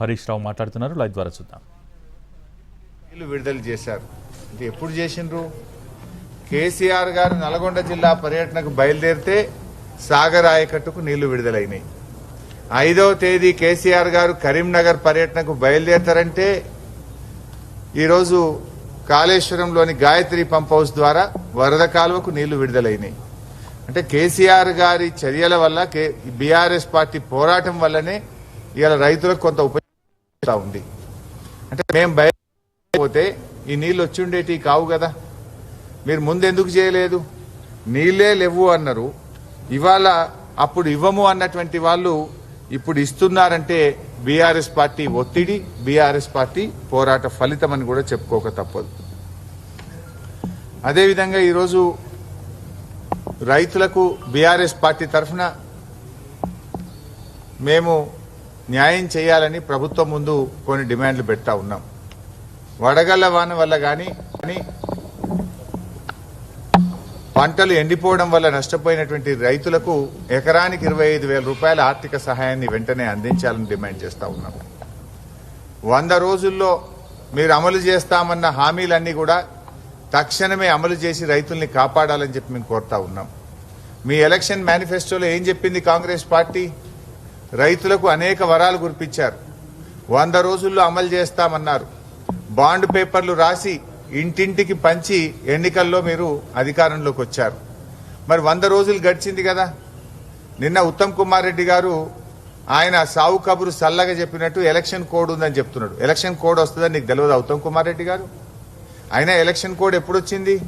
హరీష్ రావు మాట్లాడుతున్నారు. లైవ్ ద్వారా చూద్దాం. నీళ్ళు విడుదల చేశారు. అంటే ఎప్పుడు చేసిండ్రు? కేసీఆర్ గారు నల్గొండ జిల్లా పర్యటనకు బయలుదేరితే సాగర్ ఆయకట్టుకు నీళ్ళు విడుదలైనాయి. ఐదవ తేదీ కేసీఆర్ గారు కరీంనగర్ పర్యటనకు బయలుదేరతారంటే ఈరోజు కాళేశ్వరంలోని గాయత్రి పంప్ హౌస్ ద్వారా వరద కాలువకు నీళ్ళు విడుదలైనాయి. అంటే కేసీఆర్ గారి చర్యల వల్ల బీఆర్ఎస్ పార్టీ పోరాటం వల్లనే ఇవాళ రైతులకు కొంత ఉప ఉంది. అంటే మేము బయట ఈ నీళ్ళు వచ్చి ఉండేటి కావు కదా. మీరు ముందు ఎందుకు చేయలేదు? నీళ్ళే లేవు అన్నారు. ఇవాళ అప్పుడు ఇవ్వము అన్నటువంటి వాళ్ళు ఇప్పుడు ఇస్తున్నారంటే బీఆర్ఎస్ పార్టీ ఒత్తిడి బీఆర్ఎస్ పార్టీ పోరాట ఫలితం అని కూడా చెప్పుకోక తప్పదు. అదేవిధంగా ఈరోజు రైతులకు బీఆర్ఎస్ పార్టీ తరఫున మేము న్యాయం చేయాలని ప్రభుత్వం ముందు కొన్ని డిమాండ్లు పెడతా ఉన్నాం. వడగళ్ళ వాన వల్ల కానీ పంటలు ఎండిపోవడం వల్ల నష్టపోయినటువంటి రైతులకు ఎకరానికి ఇరవై ఐదు వేల రూపాయల ఆర్థిక సహాయాన్ని వెంటనే అందించాలని డిమాండ్ చేస్తూ ఉన్నాం. వంద రోజుల్లో మీరు అమలు చేస్తామన్న హామీలన్నీ కూడా తక్షణమే అమలు చేసి రైతుల్ని కాపాడాలని చెప్పి మేము కోరుతా ఉన్నాం. మీ ఎలక్షన్ మేనిఫెస్టోలో ఏం చెప్పింది కాంగ్రెస్ పార్టీ? రైతులకు అనేక వరాలు కురిపించారు. వంద రోజుల్లో అమలు చేస్తామన్నారు. బాండ్ పేపర్లు రాసి ఇంటింటికి పంచి ఎన్నికల్లో మీరు అధికారంలోకి వచ్చారు. మరి వంద రోజులు గడిచింది కదా. నిన్న ఉత్తమ్ కుమార్ రెడ్డి గారు ఆయన సావు కబురు సల్లగా చెప్పినట్టు ఎలక్షన్ కోడ్ ఉందని చెప్తున్నాడు. ఎలక్షన్ కోడ్ వస్తుందని నీకు తెలియదు ఉత్తమ్ కుమార్ రెడ్డి గారు? అయినా ఎలక్షన్ కోడ్ ఎప్పుడు వచ్చింది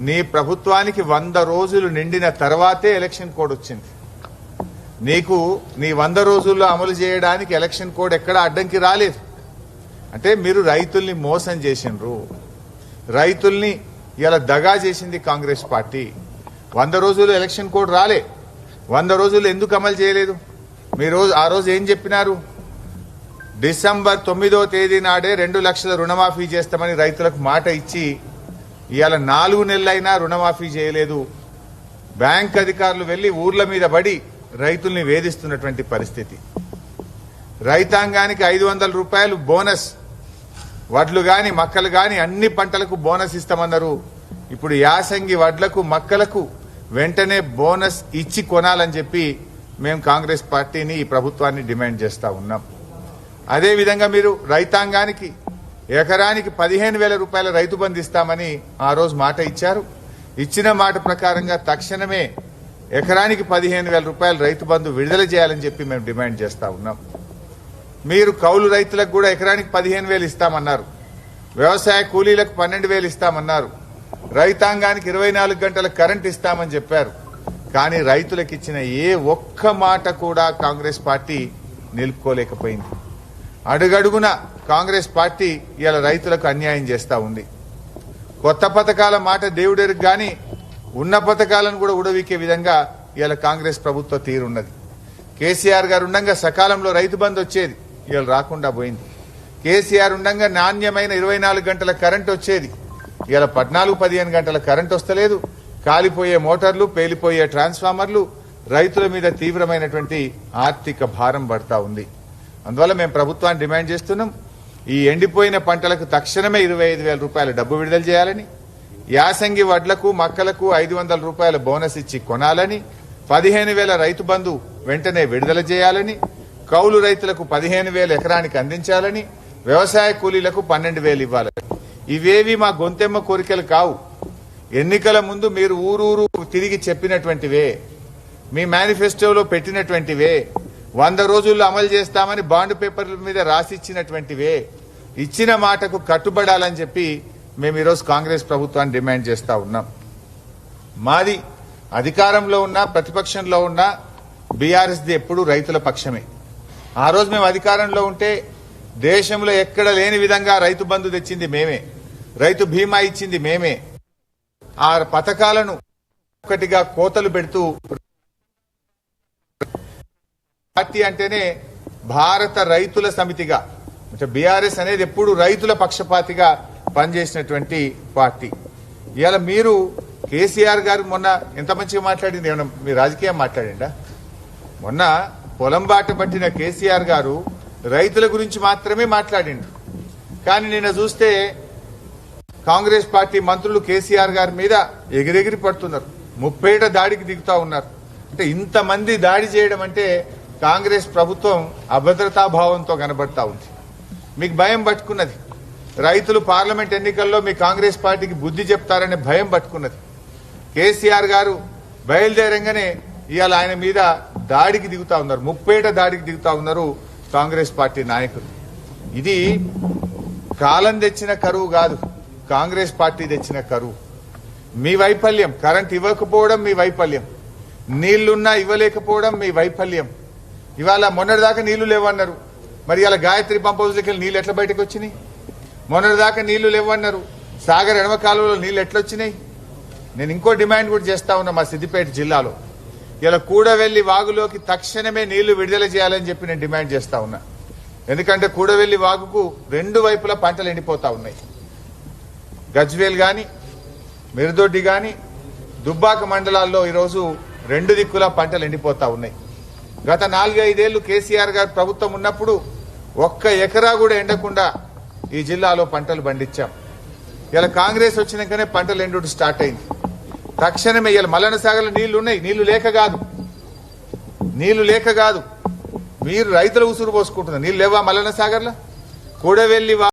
నీ ప్రభుత్వానికి వంద రోజులు నిండిన తర్వాతే ఎలక్షన్ కోడ్ వచ్చింది. నీకు నీ వంద రోజుల్లో అమలు చేయడానికి ఎలక్షన్ కోడ్ ఎక్కడ అడ్డంకి రాలేదు. అంటే మీరు రైతుల్ని మోసం చేసిండ్రు. రైతుల్ని ఇలా దగా చేసింది కాంగ్రెస్ పార్టీ. వంద రోజులు ఎలక్షన్ కోడ్ రాలే. వంద రోజులు ఎందుకు అమలు చేయలేదు? మీరు రోజు ఆ రోజు ఏం చెప్పినారు? డిసెంబర్ తొమ్మిదో తేదీ నాడే రెండు లక్షల రుణమాఫీ చేస్తామని రైతులకు మాట ఇచ్చి ఇవాళ నాలుగు నెలలైనా రుణమాఫీ చేయలేదు. బ్యాంక్ అధికారులు వెళ్ళి ఊర్ల మీద పడి రైతుల్ని వేధిస్తున్నటువంటి పరిస్థితి. రైతాంగానికి ఐదు వందల రూపాయలు బోనస్. వడ్లు కానీ మక్కలు కానీ అన్ని పంటలకు బోనస్ ఇస్తామన్నారు. ఇప్పుడు యాసంగి వడ్లకు మక్కలకు వెంటనే బోనస్ ఇచ్చి కొనాలని చెప్పి మేము కాంగ్రెస్ పార్టీని ఈ ప్రభుత్వాన్ని డిమాండ్ చేస్తా ఉన్నాం. అదేవిధంగా మీరు రైతాంగానికి ఎకరానికి పదిహేను వేల రూపాయల రైతు బంధిస్తామని ఆ రోజు మాట ఇచ్చారు. ఇచ్చిన మాట ప్రకారంగా తక్షణమే ఎకరానికి పదిహేను వేల రూపాయలు రైతు బంధు విడుదల చేయాలని చెప్పి మేము డిమాండ్ చేస్తా ఉన్నాం. మీరు కౌలు రైతులకు కూడా ఎకరానికి పదిహేను వేలు ఇస్తామన్నారు. వ్యవసాయ కూలీలకు పన్నెండు వేలు ఇస్తామన్నారు. రైతాంగానికి ఇరవై నాలుగు గంటల కరెంట్ ఇస్తామని చెప్పారు. కానీ రైతులకు ఇచ్చిన ఏ ఒక్క మాట కూడా కాంగ్రెస్ పార్టీ నిలుపుకోలేకపోయింది. అడుగడుగున కాంగ్రెస్ పార్టీ ఇలా రైతులకు అన్యాయం చేస్తూ ఉంది. కొత్త పథకాల మాట దేవుడెరుగు కానీ ఉన్న పథకాలను కూడా ఉడవికే విధంగా ఇవాళ కాంగ్రెస్ ప్రభుత్వ తీరున్నది. కేసీఆర్ గారు ఉండగా సకాలంలో రైతు బంధు వచ్చేది ఇవాళ రాకుండా పోయింది. కేసీఆర్ ఉండగా నాణ్యమైన ఇరవై నాలుగు గంటల కరెంట్ వచ్చేది ఇవాళ పద్నాలుగు పదిహేను గంటల కరెంట్ వస్తలేదు. కాలిపోయే మోటార్లు పేలిపోయే ట్రాన్స్ఫార్మర్లు రైతుల మీద తీవ్రమైనటువంటి ఆర్థిక భారం పడతా ఉంది. అందువల్ల మేము ప్రభుత్వాన్ని డిమాండ్ చేస్తున్నాం ఈ ఎండిపోయిన పంటలకు తక్షణమే ఇరవై ఐదు వేల రూపాయల డబ్బు విడుదల చేయాలని యాసంగి వడ్లకు మక్కలకు ఐదు వందల రూపాయల బోనస్ ఇచ్చి కొనాలని పదిహేను వేల రైతు బంధు వెంటనే విడుదల చేయాలని కౌలు రైతులకు పదిహేను వేల ఎకరానికి అందించాలని వ్యవసాయ కూలీలకు పన్నెండు వేలు ఇవ్వాలని. ఇవేవి మా గొంతెమ్మ కోరికలు కావు. ఎన్నికల ముందు మీరు ఊరూరు తిరిగి చెప్పినటువంటివే. మీ మేనిఫెస్టోలో పెట్టినటువంటివే. వంద రోజుల్లో అమలు చేస్తామని బాండ్ పేపర్ల మీద రాసిచ్చినటువంటివే. ఇచ్చిన మాటకు కట్టుబడాలని చెప్పి మేము ఈరోజు కాంగ్రెస్ ప్రభుత్వాన్ని డిమాండ్ చేస్తా ఉన్నాం. మాది అధికారంలో ఉన్నా ప్రతిపక్షంలో ఉన్నా బీఆర్ఎస్ది ఎప్పుడు రైతుల పక్షమే. ఆ రోజు మేము అధికారంలో ఉంటే దేశంలో ఎక్కడ లేని విధంగా రైతు బంధు తెచ్చింది మేమే. రైతు బీమా ఇచ్చింది మేమే. ఆ పథకాలను ఒకటిగా కోతలు పెడుతూ పార్టీ అంటేనే భారత రైతుల సమితిగా అంటే బీఆర్ఎస్ అనేది ఎప్పుడు రైతుల పక్షపాతిగా పనిచేసినటువంటి పార్టీ. ఇవాళ మీరు కేసీఆర్ గారు మొన్న ఎంత మంచిగా మాట్లాడింది ఏమన్నా మీ రాజకీయం మాట్లాడిండా మొన్న పొలం బాట పట్టిన కేసీఆర్ గారు రైతుల గురించి మాత్రమే మాట్లాడిండు. కానీ నిన్న చూస్తే కాంగ్రెస్ పార్టీ మంత్రులు కేసీఆర్ గారి మీద ఎగిరెగిరి పడుతున్నారు. ముప్పేట దాడికి దిగుతా ఉన్నారు. అంటే ఇంతమంది దాడి చేయడం అంటే కాంగ్రెస్ ప్రభుత్వం అభద్రతా భావంతో కనబడతా ఉంది. మీకు భయం పట్టుకున్నది. రైతులు పార్లమెంట్ ఎన్నికల్లో మీ కాంగ్రెస్ పార్టీకి బుద్ధి చెప్తారనే భయం పట్టుకున్నది. కేసీఆర్ గారు బయలుదేరంగానే ఇవాళ ఆయన మీద దాడికి దిగుతా ఉన్నారు. ముప్పేట దాడికి దిగుతా ఉన్నారు కాంగ్రెస్ పార్టీ నాయకులు. ఇది కాలం తెచ్చిన కరువు కాదు. కాంగ్రెస్ పార్టీ తెచ్చిన కరువు. మీ వైఫల్యం. కరెంట్ ఇవ్వకపోవడం మీ వైఫల్యం. నీళ్ళున్నా ఇవ్వలేకపోవడం మీ వైఫల్యం. ఇవాళ మొన్నటిదాకా నీళ్ళు లేవన్నారు. మరి ఇలా గాయత్రి పంప్ హౌస్లోకి నీళ్ళు ఎట్లా బయటకు వచ్చినాయి? మొన్నటిదాకా నీళ్ళు లేవన్నారు. సాగర్ ఎడమ కాలువలో నీళ్ళు ఎట్లా వచ్చినాయి నేను ఇంకో డిమాండ్ కూడా చేస్తా ఉన్నా మా సిద్దిపేట జిల్లాలో. ఇలా కూడవెల్లి వాగులోకి తక్షణమే నీళ్ళు విడుదల చేయాలని చెప్పి నేను డిమాండ్ చేస్తా ఉన్నా. ఎందుకంటే కూడవెల్లి వాగుకు రెండు వైపులా పంటలు ఎండిపోతా ఉన్నాయి. గజ్వేల్ గాని మిరుదొడ్డి గాని దుబ్బాక మండలాల్లో ఈరోజు రెండు దిక్కులా పంటలు ఎండిపోతా ఉన్నాయి. గత నాలుగైదేళ్ళు కేసీఆర్ గారు ప్రభుత్వం ఉన్నప్పుడు ఒక్క ఎకరా కూడా ఎండకుండా ఈ జిల్లాలో పంటలు పండించాం. ఇలా కాంగ్రెస్ వచ్చినాకనే పంటలు ఎండు స్టార్ట్ అయింది. తక్షణమే ఇలా మల్లన సాగర్లో నీళ్ళు ఉన్నాయి. నీళ్ళు లేక కాదు. నీళ్ళు లేక కాదు. మీరు రైతుల ఉసురు పోసుకుంటున్నారు. నీళ్ళు లేవా మల్లన సాగర్లో? కూడవెల్లి